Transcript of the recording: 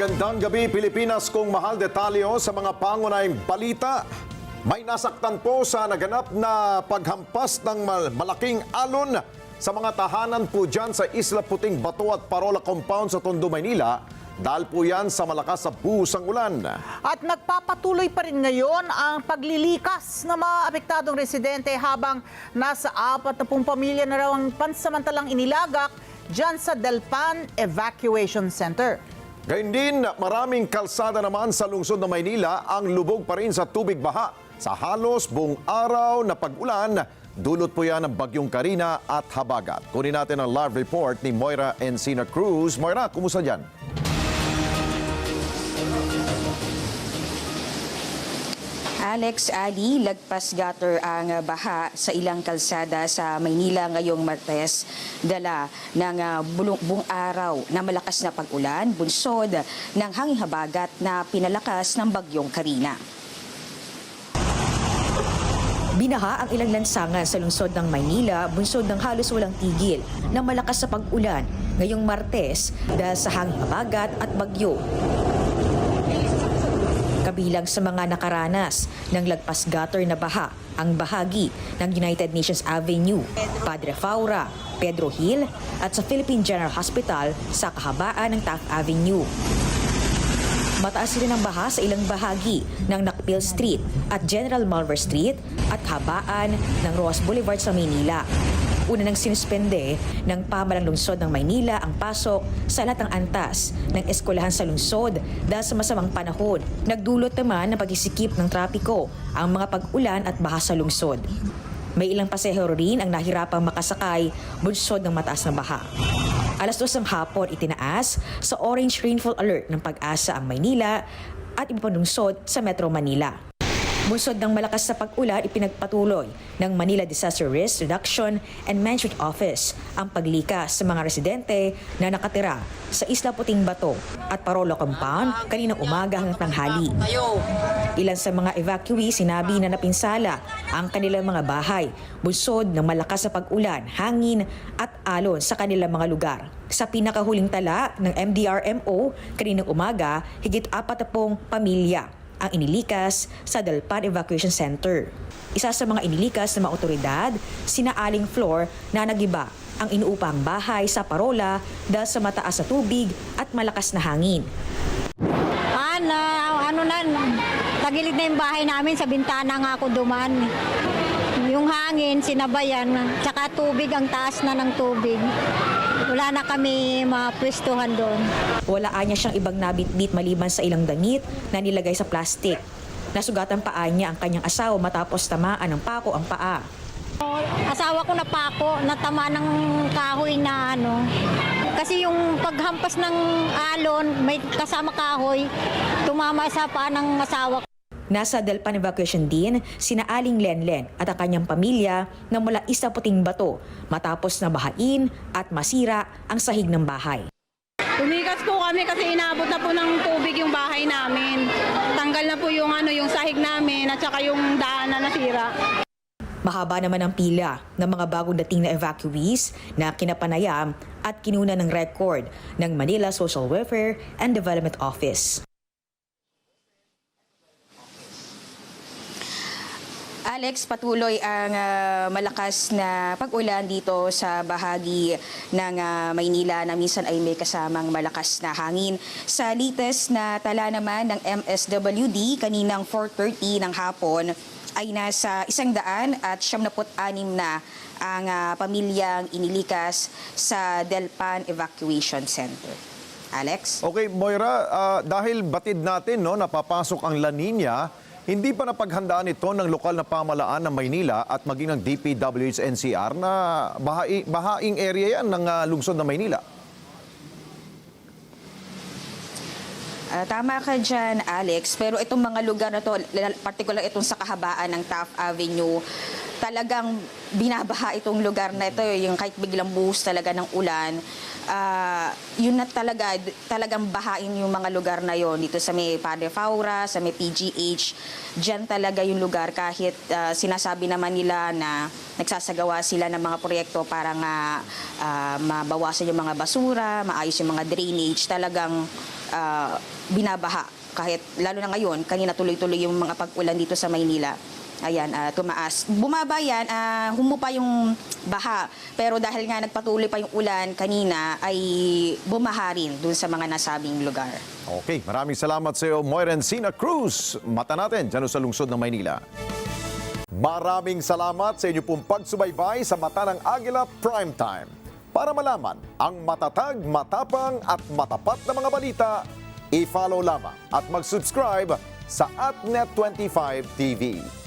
Magandang gabi Pilipinas kung mahal detalyo sa mga pangunahing balita. May nasaktan po sa naganap na paghampas ng mal- malaking alon sa mga tahanan po dyan sa Isla Puting Bato at Parola Compound sa Tondo, Maynila. Dahil po yan sa malakas sa busang ulan. At nagpapatuloy pa rin ngayon ang paglilikas ng mga apektadong residente habang nasa apat na pong pamilya na raw ang pansamantalang inilagak dyan sa Delpan Evacuation Center. Gayun din, maraming kalsada naman sa lungsod ng Maynila ang lubog pa rin sa tubig baha. Sa halos buong araw na pag-ulan, dulot po yan ng bagyong Karina at Habagat. Kunin natin ang live report ni Moira Encina Cruz. Moira, kumusta dyan? Alex Ali, lagpas gutter ang baha sa ilang kalsada sa Maynila ngayong Martes. Dala ng uh, bulong, araw na malakas na pag-ulan, bunsod ng hanging habagat na pinalakas ng bagyong Karina. Binaha ang ilang lansangan sa lungsod ng Maynila, bunsod ng halos walang tigil ng malakas sa pag-ulan ngayong Martes dahil sa habagat at bagyo. Kabilang sa mga nakaranas ng lagpas gutter na baha ang bahagi ng United Nations Avenue, Padre Faura, Pedro Hill at sa Philippine General Hospital sa kahabaan ng Taft Avenue. Mataas rin ang baha sa ilang bahagi ng Nakpil Street at General Malver Street at kahabaan ng Roas Boulevard sa Maynila. Una nang sinuspende ng pamalang lungsod ng Maynila ang pasok sa lahat ng antas ng eskwelahan sa lungsod dahil sa masamang panahon. Nagdulot naman ng pagsisikip ng trapiko ang mga pag-ulan at baha sa lungsod. May ilang pasahero rin ang nahirapang makasakay bunsod ng mataas na baha. Alas dos ng hapon itinaas sa orange rainfall alert ng pag-asa ang Maynila at iba pang lungsod sa Metro Manila. Bunsod ng malakas sa pag-ulan, ipinagpatuloy ng Manila Disaster Risk Reduction and Management Office ang paglikas sa mga residente na nakatira sa Isla Puting Bato at Parola Compound kaninang umaga hanggang tanghali. Ilan sa mga evacuee sinabi na napinsala ang kanilang mga bahay, bunsod ng malakas sa pag-ulan, hangin at alon sa kanilang mga lugar. Sa pinakahuling tala ng MDRMO kaninang umaga, higit apat na pamilya ang inilikas sa Dalpan Evacuation Center. Isa sa mga inilikas ng mga otoridad, sina Aling Floor na nagiba ang inuupang bahay sa Parola dahil sa mataas na tubig at malakas na hangin. Ano, ano na, tagilid na yung bahay namin, sa bintana nga ako duman. Yung hangin, sinabayan, tsaka tubig, ang taas na ng tubig. Wala na kami mapwestuhan doon. Wala niya siyang ibang nabitbit maliban sa ilang damit na nilagay sa plastic. Nasugatan paa niya ang kanyang asawa matapos tamaan ng pako ang paa. Asawa ko na pako, natama ng kahoy na ano. Kasi yung paghampas ng alon, may kasama kahoy, tumama sa paa ng asawa ko. Nasa Delpan evacuation din sina Aling Lenlen at ang kanyang pamilya na mula Isla Puting Bato matapos na bahain at masira ang sahig ng bahay. Tumikas po kami kasi inabot na po ng tubig yung bahay namin. Tanggal na po yung ano yung sahig namin at saka yung daan na nasira. Mahaba naman ang pila ng mga bagong dating na evacuees na kinapanayam at kinuna ng record ng Manila Social Welfare and Development Office. Alex, patuloy ang ah, malakas na pag-ulan dito sa bahagi ng ah, Maynila na minsan ay may kasamang malakas na hangin. Sa latest na tala naman ng MSWD kaninang 4.30 ng hapon ay nasa isang daan at siyam na ang ah, pamilyang inilikas sa Delpan Evacuation Center. Alex? Okay, Moira, ah, dahil batid natin no, napapasok ang La Nina, hindi pa napaghandaan ito ng lokal na pamalaan ng Maynila at maging ng DPWH NCR na bahai, bahaing area yan ng ah, lungsod ng Maynila. Ah, tama ka dyan, Alex. Pero itong mga lugar na to, particular itong sa kahabaan ng Taft Avenue, talagang binabaha itong lugar na ito. Yung kahit biglang buhos talaga ng ulan, ah, yun na talaga, talagang bahain yung mga lugar na yon dito sa may Padre Faura, sa may PGH. Diyan talaga yung lugar kahit ah, sinasabi naman nila na nagsasagawa sila ng mga proyekto para nga ah, mabawasan yung mga basura, maayos yung mga drainage, talagang ah, binabaha. Kahit lalo na ngayon, kanina tuloy-tuloy yung mga pag-ulan dito sa Maynila. Ayan, ah, tumaas. Bumaba yan, ah, humupa yung baha. Pero dahil nga nagpatuloy pa yung ulan kanina, ay bumaha rin dun sa mga nasabing lugar. Okay, maraming salamat sa iyo, Moiren Sina Cruz. Mata natin dyan sa lungsod ng Maynila. Maraming salamat sa inyo pong pagsubaybay sa Mata ng Agila Primetime. Para malaman ang matatag, matapang at matapat na mga balita, i-follow lamang at mag-subscribe sa AtNet25 TV.